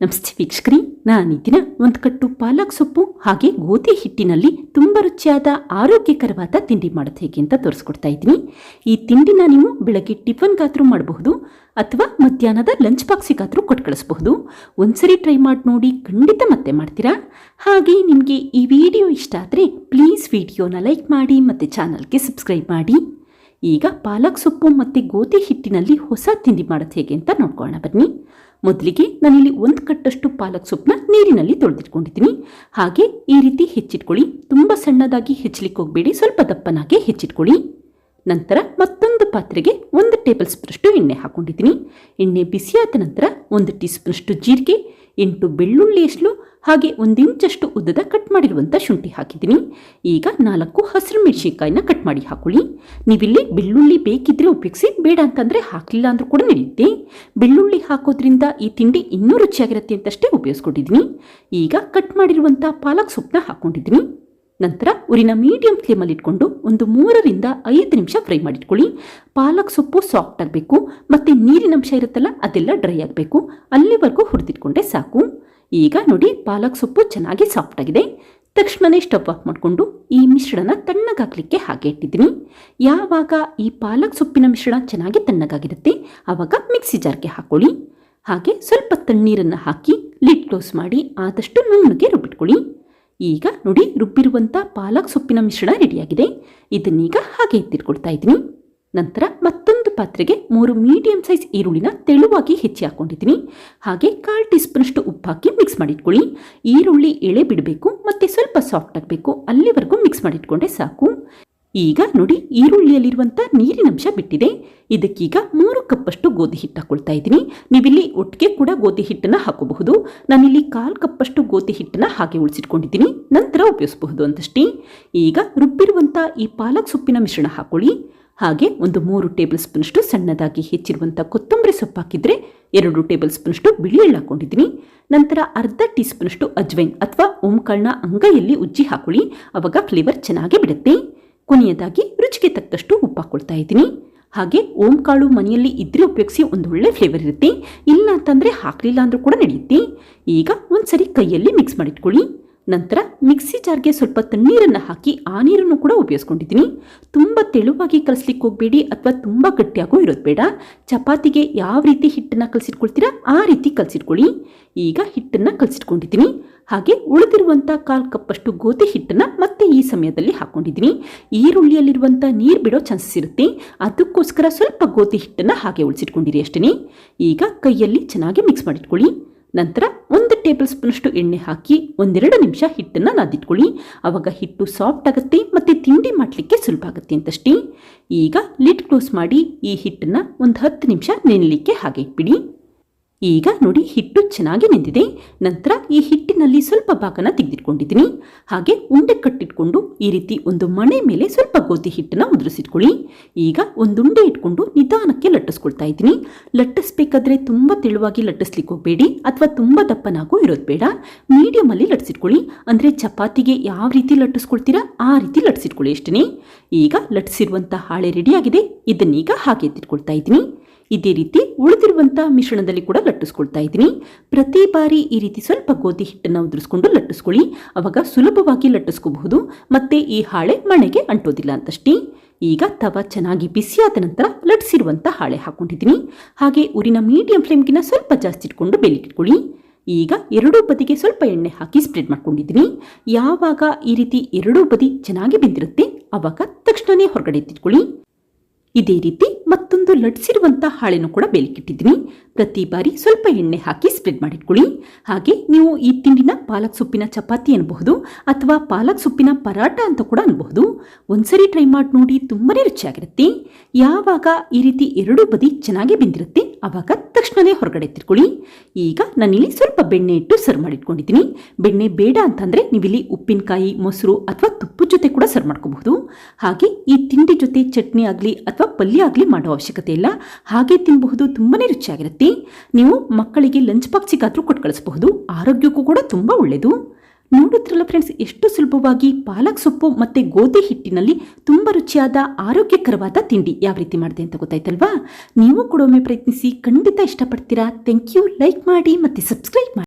ನಮಸ್ತೆ ವೀಕ್ಷಕರಿ ನಾನು ದಿನ ಒಂದು ಕಟ್ಟು ಪಾಲಕ್ ಸೊಪ್ಪು ಹಾಗೆ ಗೋಧಿ ಹಿಟ್ಟಿನಲ್ಲಿ ತುಂಬ ರುಚಿಯಾದ ಆರೋಗ್ಯಕರವಾದ ತಿಂಡಿ ಮಾಡೋದು ಹೇಗೆ ಅಂತ ತೋರಿಸ್ಕೊಡ್ತಾ ಇದ್ದೀನಿ. ಈ ತಿಂಡಿನ ನೀವು ಬೆಳಗ್ಗೆ ಟಿಫನ್ಗಾದರೂ ಮಾಡಬಹುದು ಅಥವಾ ಮಧ್ಯಾಹ್ನದ ಲಂಚ್ ಬಾಕ್ಸಿಗಾದರೂ ಕೊಟ್ಟು ಕಳಿಸಬಹುದು. ಒಂದ್ಸರಿ ಟ್ರೈ ಮಾಡಿ ನೋಡಿ ಖಂಡಿತ ಮತ್ತೆ ಮಾಡ್ತೀರಾ? ಹಾಗೆ ನಿಮಗೆ ಈ ವಿಡಿಯೋ ಇಷ್ಟ ಆದರೆ ಪ್ಲೀಸ್ ವಿಡಿಯೋನ ಲೈಕ್ ಮಾಡಿ ಮತ್ತು ಚಾನಲ್ಗೆ ಸಬ್ಸ್ಕ್ರೈಬ್ ಮಾಡಿ. ಈಗ ಪಾಲಕ್ ಸೊಪ್ಪು ಮತ್ತು ಗೋಧಿ ಹಿಟ್ಟಿನಲ್ಲಿ ಹೊಸ ತಿಂಡಿ ಮಾಡೋದು ಹೇಗೆ ಅಂತ ನೋಡ್ಕೊಳ್ಳೋಣ. ಬನ್ನಿ. ಮೊದಲಿಗೆ ನಾನಿಲ್ಲಿ ಒಂದು ಕಟ್ಟಷ್ಟು ಪಾಲಕ್ ಸೊಪ್ಪನ್ನ ನೀರಿನಲ್ಲಿ ತೊಳೆದಿಟ್ಕೊಂಡಿದ್ದೀನಿ. ಹಾಗೆ ಈ ರೀತಿ ಹೆಚ್ಚಿಟ್ಕೊಳ್ಳಿ. ತುಂಬ ಸಣ್ಣದಾಗಿ ಹೆಚ್ಚಲಿಕ್ಕೆ ಹೋಗಬೇಡಿ. ಸ್ವಲ್ಪ ದಪ್ಪನಾಗೆ ಹೆಚ್ಚಿಟ್ಕೊಳ್ಳಿ. ನಂತರ ಮತ್ತೊಂದು ಪಾತ್ರೆಗೆ ಒಂದು ಟೇಬಲ್ ಸ್ಪೂನಷ್ಟು ಎಣ್ಣೆ ಹಾಕೊಂಡಿದ್ದೀನಿ. ಎಣ್ಣೆ ಬಿಸಿಯಾದ ನಂತರ ಒಂದು ಟೀ ಸ್ಪೂನಷ್ಟು ಜೀರಿಗೆ, ಎಂಟು ಬೆಳ್ಳುಳ್ಳಿ ಎಸ್ಲು ಹಾಗೆ ಒಂದಿಂಚಷ್ಟು ಉದ್ದದ ಕಟ್ ಮಾಡಿರುವಂಥ ಶುಂಠಿ ಹಾಕಿದ್ದೀನಿ. ಈಗ ನಾಲ್ಕು ಹಸಿರು ಮೆಣಸಿನ್ಕಾಯಿನ ಕಟ್ ಮಾಡಿ ಹಾಕೊಳ್ಳಿ. ನೀವಿಲ್ಲಿ ಬೆಳ್ಳುಳ್ಳಿ ಬೇಕಿದ್ರೆ ಉಪಯೋಗಿಸಿ, ಬೇಡ ಅಂತಂದರೆ ಹಾಕಲಿಲ್ಲ ಅಂದರೂ ಕೂಡ ನಡೆಯುತ್ತೆ. ಬೆಳ್ಳುಳ್ಳಿ ಹಾಕೋದ್ರಿಂದ ಈ ತಿಂಡಿ ಇನ್ನೂ ರುಚಿಯಾಗಿರುತ್ತೆ ಅಂತಷ್ಟೇ ಉಪಯೋಗಿಸ್ಕೊಂಡಿದ್ದೀನಿ. ಈಗ ಕಟ್ ಮಾಡಿರುವಂಥ ಪಾಲಕ್ ಸೊಪ್ಪನ್ನ ಹಾಕ್ಕೊಂಡಿದ್ದೀನಿ ನಂತರ ಊರಿನ ಮೀಡಿಯಂ ಫ್ಲೇಮಲ್ಲಿ ಇಟ್ಕೊಂಡು ಒಂದು ಮೂರರಿಂದ ಐದು ನಿಮಿಷ ಫ್ರೈ ಮಾಡಿಟ್ಕೊಳ್ಳಿ. ಪಾಲಕ್ ಸೊಪ್ಪು ಸಾಫ್ಟ್ ಆಗಬೇಕು, ಮತ್ತು ನೀರಿನ ಅಂಶ ಇರುತ್ತಲ್ಲ ಅದೆಲ್ಲ ಡ್ರೈ ಆಗಬೇಕು. ಅಲ್ಲಿವರೆಗೂ ಹುರಿದಿಟ್ಕೊಂಡೆ ಸಾಕು. ಈಗ ನೋಡಿ ಪಾಲಕ್ ಸೊಪ್ಪು ಚೆನ್ನಾಗಿ ಸಾಫ್ಟ್ ಆಗಿದೆ. ತಕ್ಷಣನೇ ಸ್ಟವ್ ಆಫ್ ಮಾಡಿಕೊಂಡು ಈ ಮಿಶ್ರಣ ತಣ್ಣಗಾಗಲಿಕ್ಕೆ ಹಾಗೆ ಇಟ್ಟಿದ್ದೀನಿ. ಯಾವಾಗ ಈ ಪಾಲಕ್ ಸೊಪ್ಪಿನ ಮಿಶ್ರಣ ಚೆನ್ನಾಗಿ ತಣ್ಣಗಾಗಿರುತ್ತೆ ಆವಾಗ ಮಿಕ್ಸಿ ಜಾರ್ಗೆ ಹಾಕೊಳ್ಳಿ. ಹಾಗೆ ಸ್ವಲ್ಪ ತಣ್ಣೀರನ್ನು ಹಾಕಿ ಲಿಡ್ ಕ್ಲೋಸ್ ಮಾಡಿ ಆದಷ್ಟು ನುಣ್ಣಗೆ ರುಬ್ಬಿಟ್ಕೊಳ್ಳಿ. ಈಗ ನೋಡಿ ರುಬ್ಬಿರುವಂಥ ಪಾಲಕ್ ಸೊಪ್ಪಿನ ಮಿಶ್ರಣ ರೆಡಿಯಾಗಿದೆ ಇದನ್ನೀಗ ಹಾಗೆ ಎತ್ತಿಟ್ಕೊಳ್ತಾ ಇದ್ದೀನಿ. ನಂತರ ಮತ್ತೊಂದು ಪಾತ್ರೆಗೆ ಮೂರು ಮೀಡಿಯಂ ಸೈಜ್ ಈರುಳ್ಳಿನ ತೆಳುವಾಗಿ ಹೆಚ್ಚಿ ಹಾಕೊಂಡಿದ್ದೀನಿ. ಹಾಗೆ ಕಾಲು ಟೀ ಸ್ಪೂನಷ್ಟು ಉಪ್ಪು ಹಾಕಿ ಮಿಕ್ಸ್ ಮಾಡಿಟ್ಕೊಳ್ಳಿ. ಈರುಳ್ಳಿ ಎಳೆ ಬಿಡಬೇಕು ಮತ್ತು ಸ್ವಲ್ಪ ಸಾಫ್ಟ್ ಆಗಬೇಕು. ಅಲ್ಲಿವರೆಗೂ ಮಿಕ್ಸ್ ಮಾಡಿಟ್ಕೊಂಡೆ ಸಾಕು. ಈಗ ನೋಡಿ ಈರುಳ್ಳಿಯಲ್ಲಿರುವಂಥ ನೀರಿನಂಶ ಬಿಟ್ಟಿದೆ. ಇದಕ್ಕೀಗ ಮೂರು ಕಪ್ಪಷ್ಟು ಗೋಧಿ ಹಿಟ್ಟು ಹಾಕೊಳ್ತಾ ಇದ್ದೀನಿ. ನೀವಿಲ್ಲಿ ಒಟ್ಟಿಗೆ ಕೂಡ ಗೋಧಿ ಹಿಟ್ಟನ್ನು ಹಾಕೋಬಹುದು. ನಾನಿಲ್ಲಿ ಕಾಲು ಕಪ್ಪಷ್ಟು ಗೋಧಿ ಹಿಟ್ಟನ್ನು ಹಾಗೆ ಉಳಿಸಿಟ್ಕೊಂಡಿದ್ದೀನಿ. ನಂತರ ಉಪಯೋಗಿಸಬಹುದು ಅಂತಷ್ಟೇ. ಈಗ ರುಬ್ಬಿರುವಂಥ ಈ ಪಾಲಕ್ ಸೊಪ್ಪಿನ ಮಿಶ್ರಣ ಹಾಕೊಳ್ಳಿ. ಹಾಗೆ ಒಂದು ಮೂರು ಟೇಬಲ್ ಸ್ಪೂನಷ್ಟು ಸಣ್ಣದಾಗಿ ಹೆಚ್ಚಿರುವಂಥ ಕೊತ್ತಂಬರಿ ಸೊಪ್ಪು ಹಾಕಿದರೆ ಎರಡು ಟೇಬಲ್ ಸ್ಪೂನಷ್ಟು ಬಿಳಿ ಎಳ್ಳು ಹಾಕೊಂಡಿದ್ದೀನಿ. ನಂತರ ಅರ್ಧ ಟೀ ಸ್ಪೂನಷ್ಟು ಅಜ್ವೈನ್ ಅಥವಾ ಓಂಕಾಳನ್ನ ಅಂಗೈಯಲ್ಲಿ ಉಜ್ಜಿ ಹಾಕೊಳ್ಳಿ. ಅವಾಗ ಫ್ಲೇವರ್ ಚೆನ್ನಾಗಿ ಬಿಡುತ್ತೆ. ಕೊನೆಯದಾಗಿ ರುಚಿಗೆ ತಕ್ಕಷ್ಟು ಉಪ್ಪು ಹಾಕ್ಕೊಳ್ತಾ ಇದ್ದೀನಿ. ಹಾಗೆ ಓಂಕಾಳು ಮನೆಯಲ್ಲಿ ಇದ್ರೆ ಉಪಯೋಗಿಸಿ ಒಂದು ಒಳ್ಳೆ ಫ್ಲೇವರ್ ಇರುತ್ತೆ. ಇಲ್ಲ ಅಂತಂದರೆ ಹಾಕಲಿಲ್ಲ ಅಂದರೂ ಕೂಡ ನಡೆಯುತ್ತೆ ಈಗ ಒಂದ್ಸರಿ ಕೈಯಲ್ಲಿ ಮಿಕ್ಸ್ ಮಾಡಿಟ್ಕೊಳ್ಳಿ. ನಂತರ ಮಿಕ್ಸಿ ಜಾರ್ಗೆ ಸ್ವಲ್ಪ ತಣ್ಣೀರನ್ನು ಹಾಕಿ ಆ ನೀರನ್ನು ಕೂಡ ಉಪಯೋಗಿಸ್ಕೊಂಡಿದ್ದೀನಿ. ತುಂಬ ತೆಳುವಾಗಿ ಕಲಿಸ್ಲಿಕ್ಕೆ ಹೋಗಬೇಡಿ ಅಥವಾ ತುಂಬ ಗಟ್ಟಿಯಾಗೂ ಇರೋದು ಬೇಡ. ಚಪಾತಿಗೆ ಯಾವ ರೀತಿ ಹಿಟ್ಟನ್ನು ಕಲಸಿಟ್ಕೊಳ್ತೀರಾ ಆ ರೀತಿ ಕಲಸಿಟ್ಕೊಳ್ಳಿ. ಈಗ ಹಿಟ್ಟನ್ನು ಕಲಸಿಟ್ಕೊಂಡಿದ್ದೀನಿ. ಹಾಗೆ ಉಳಿದಿರುವಂಥ ಕಾಲು ಕಪ್ಪಷ್ಟು ಗೋಧಿ ಹಿಟ್ಟನ್ನು ಮತ್ತೆ ಈ ಸಮಯದಲ್ಲಿ ಹಾಕ್ಕೊಂಡಿದ್ದೀನಿ ಈರುಳ್ಳಿಯಲ್ಲಿರುವಂಥ ನೀರು ಬಿಡೋ ಚಾನ್ಸಸ್ ಇರುತ್ತೆ. ಅದಕ್ಕೋಸ್ಕರ ಸ್ವಲ್ಪ ಗೋಧಿ ಹಿಟ್ಟನ್ನು ಹಾಗೆ ಉಳಿಸಿಟ್ಕೊಂಡಿರಿ ಅಷ್ಟೇ ಈಗ ಕೈಯಲ್ಲಿ ಚೆನ್ನಾಗಿ ಮಿಕ್ಸ್ ಮಾಡಿಟ್ಕೊಳ್ಳಿ. ನಂತರ ಒಂದು ಟೇಬಲ್ ಸ್ಪೂನಷ್ಟು ಎಣ್ಣೆ ಹಾಕಿ ಒಂದೆರಡು ನಿಮಿಷ ಹಿಟ್ಟನ್ನು ನಾದಿಟ್ಕೊಳ್ಳಿ. ಆವಾಗ ಹಿಟ್ಟು ಸಾಫ್ಟ್ ಆಗುತ್ತೆ ಮತ್ತು ತಿಂಡಿ ಮಾಡಲಿಕ್ಕೆ ಸುಲಭ ಆಗುತ್ತೆ ಅಂತಷ್ಟೇ. ಈಗ ಲಿಡ್ ಕ್ಲೋಸ್ ಮಾಡಿ ಈ ಹಿಟ್ಟನ್ನು ಒಂದು ಹತ್ತು ನಿಮಿಷ ನೆನಲಿಕ್ಕೆ ಹಾಗೆ ಇಟ್ಬಿಡಿ. ಈಗ ನೋಡಿ ಹಿಟ್ಟು ಚೆನ್ನಾಗಿ ನೆಂದಿದೆ. ನಂತರ ಈ ಹಿಟ್ಟಿನಲ್ಲಿ ಸ್ವಲ್ಪ ಭಾಗನ ತೆಗೆದಿಟ್ಕೊಂಡಿದ್ದೀನಿ. ಹಾಗೆ ಉಂಡೆ ಕಟ್ಟಿಟ್ಕೊಂಡು ಈ ರೀತಿ ಒಂದು ಮಣೆ ಮೇಲೆ ಸ್ವಲ್ಪ ಗೋಧಿ ಹಿಟ್ಟನ್ನು ಉದುರಿಸಿಟ್ಕೊಳ್ಳಿ. ಈಗ ಒಂದು ಉಂಡೆ ಇಟ್ಕೊಂಡು ನಿಧಾನಕ್ಕೆ ಲಟ್ಟಿಸ್ಕೊಳ್ತಾ ಇದ್ದೀನಿ. ಲಟ್ಟಿಸ್ಬೇಕಾದ್ರೆ ತುಂಬ ತೆಳುವಾಗಿ ಲಟ್ಟಿಸ್ಲಿಕ್ಕೆ ಹೋಗಬೇಡಿ ಅಥವಾ ತುಂಬ ದಪ್ಪನಾಗೂ ಇರೋದು ಬೇಡ. ಮೀಡಿಯಮಲ್ಲಿ ಲಟ್ಟಿಸಿಟ್ಕೊಳ್ಳಿ. ಅಂದರೆ ಚಪಾತಿಗೆ ಯಾವ ರೀತಿ ಲಟ್ಟಿಸ್ಕೊಳ್ತೀರಾ ಆ ರೀತಿ ಲಟ್ಟಿಸಿಟ್ಕೊಳ್ಳಿ ಅಷ್ಟೇ ಈಗ ಲಟ್ಟಿಸಿರುವಂಥ ಹಾಳೆ ರೆಡಿಯಾಗಿದೆ. ಇದನ್ನೀಗ ಹಾಗೆ ಎತ್ತಿಟ್ಕೊಳ್ತಾ ಇದ್ದೀನಿ. ಇದೇ ರೀತಿ ಉಳಿದಿರುವಂಥ ಮಿಶ್ರಣದಲ್ಲಿ ಕೂಡ ಲಟ್ಟಿಸ್ಕೊಳ್ತಾ ಇದ್ದೀನಿ. ಪ್ರತಿ ಬಾರಿ ಈ ರೀತಿ ಸ್ವಲ್ಪ ಗೋಧಿ ಹಿಟ್ಟನ್ನು ಉದುರಿಸ್ಕೊಂಡು ಲಟ್ಟಿಸ್ಕೊಳ್ಳಿ. ಅವಾಗ ಸುಲಭವಾಗಿ ಲಟ್ಟಿಸ್ಕೋಬಹುದು. ಮತ್ತು ಈ ಹಾಳೆ ಮಣೆಗೆ ಅಂಟೋದಿಲ್ಲ ಅಂತಷ್ಟೇ. ಈಗ ತವ ಚೆನ್ನಾಗಿ ಬಿಸಿಯಾದ ನಂತರ ಲಟ್ಟಿಸಿರುವಂಥ ಹಾಳೆ ಹಾಕೊಂಡಿದ್ದೀನಿ. ಹಾಗೆ ಊರಿನ ಮೀಡಿಯಂ ಫ್ಲೇಮ್ಗಿನ ಸ್ವಲ್ಪ ಜಾಸ್ತಿ ಇಟ್ಕೊಂಡು ಬೇಲಿಕ್ಕಿಟ್ಕೊಳ್ಳಿ ಈಗ ಎರಡೂ ಬದಿಗೆ ಸ್ವಲ್ಪ ಎಣ್ಣೆ ಹಾಕಿ ಸ್ಪ್ರೆಡ್ ಮಾಡ್ಕೊಂಡಿದ್ದೀನಿ. ಯಾವಾಗ ಈ ರೀತಿ ಎರಡೂ ಬದಿ ಚೆನ್ನಾಗಿ ಬೆಂದಿರುತ್ತೆ ಆವಾಗ ತಕ್ಷಣವೇ ಹೊರಗಡೆ ಎತ್ತಿಟ್ಕೊಳ್ಳಿ. ಇದೇ ರೀತಿ ಮತ್ತೊಂದು ಲಟ್ಸಿರುವಂಥ ಹಾಳೆನೂ ಕೂಡ ಬೇಲಿಕ್ಕಿಟ್ಟಿದ್ದೀನಿ. ಪ್ರತಿ ಬಾರಿ ಸ್ವಲ್ಪ ಎಣ್ಣೆ ಹಾಕಿ ಸ್ಪ್ರೆಡ್ ಮಾಡಿಟ್ಕೊಳ್ಳಿ. ಹಾಗೆ ನೀವು ಈ ತಿಂಡಿನ ಪಾಲಕ್ ಸೊಪ್ಪಿನ ಚಪಾತಿ ಅನ್ನಬಹುದು ಅಥವಾ ಪಾಲಕ್ ಸೊಪ್ಪಿನ ಪರಾಟ ಅಂತ ಕೂಡ ಅನ್ಬಹುದು. ಒಂದ್ಸರಿ ಟ್ರೈ ಮಾಡಿ ನೋಡಿ ತುಂಬಾನೇ ರುಚಿಯಾಗಿರುತ್ತೆ. ಯಾವಾಗ ಈ ರೀತಿ ಎರಡೂ ಬದಿ ಚೆನ್ನಾಗಿ ಬೆಂದಿರುತ್ತೆ ಆವಾಗ ತಕ್ಷಣವೇ ಹೊರಗಡೆ ಎತ್ತಿಟ್ಕೊಳ್ಳಿ. ಈಗ ನಾನಿಲ್ಲಿ ಸ್ವಲ್ಪ ಬೆಣ್ಣೆ ಇಟ್ಟು ಸರ್ವ್ ಮಾಡಿಟ್ಕೊಂಡಿದ್ದೀನಿ. ಬೆಣ್ಣೆ ಬೇಡ ಅಂತಂದರೆ ನೀವಿಲ್ಲಿ ಉಪ್ಪಿನಕಾಯಿ, ಮೊಸರು ಅಥವಾ ತುಪ್ಪದ ಜೊತೆ ಕೂಡ ಸರ್ವ್ ಮಾಡ್ಕೋಬಹುದು. ಹಾಗೆ ಈ ತಿಂಡಿ ಜೊತೆ ಚಟ್ನಿ ಆಗಲಿ ಅಥವಾ ಪಲ್ಯ ಆಗಲಿ ಮಾಡೋ ಅವಶ್ಯಕತೆ ಇಲ್ಲ. ಹಾಗೆ ತಿನ್ನಬಹುದು ತುಂಬನೇ ರುಚಿಯಾಗಿರುತ್ತೆ. ನೀವು ಮಕ್ಕಳಿಗೆ ಲಂಚ್ ಬಾಕ್ಸಿಗಾದರೂ ಕೊಟ್ಟು ಕಳಿಸಬಹುದು ಆರೋಗ್ಯಕ್ಕೂ ಕೂಡ ತುಂಬ ಒಳ್ಳೆಯದು ನೋಡುತ್ತಿರಲ್ಲ ಫ್ರೆಂಡ್ಸ್ ಎಷ್ಟು ಸುಲಭವಾಗಿ ಪಾಲಕ್ ಸೊಪ್ಪು ಮತ್ತು ಗೋಧಿ ಹಿಟ್ಟಿನಲ್ಲಿ ತುಂಬ ರುಚಿಯಾದ, ಆರೋಗ್ಯಕರವಾದ ತಿಂಡಿ ಯಾವ ರೀತಿ ಮಾಡಿದೆ ಅಂತ ಗೊತ್ತಾಯ್ತಲ್ವಾ? ನೀವು ಕೂಡ ಒಮ್ಮೆ ಪ್ರಯತ್ನಿಸಿ ಖಂಡಿತ ಇಷ್ಟಪಡ್ತೀರಾ. ಥ್ಯಾಂಕ್ ಯು ಲೈಕ್ ಮಾಡಿ ಮತ್ತು ಸಬ್ಸ್ಕ್ರೈಬ್ ಮಾಡಿ.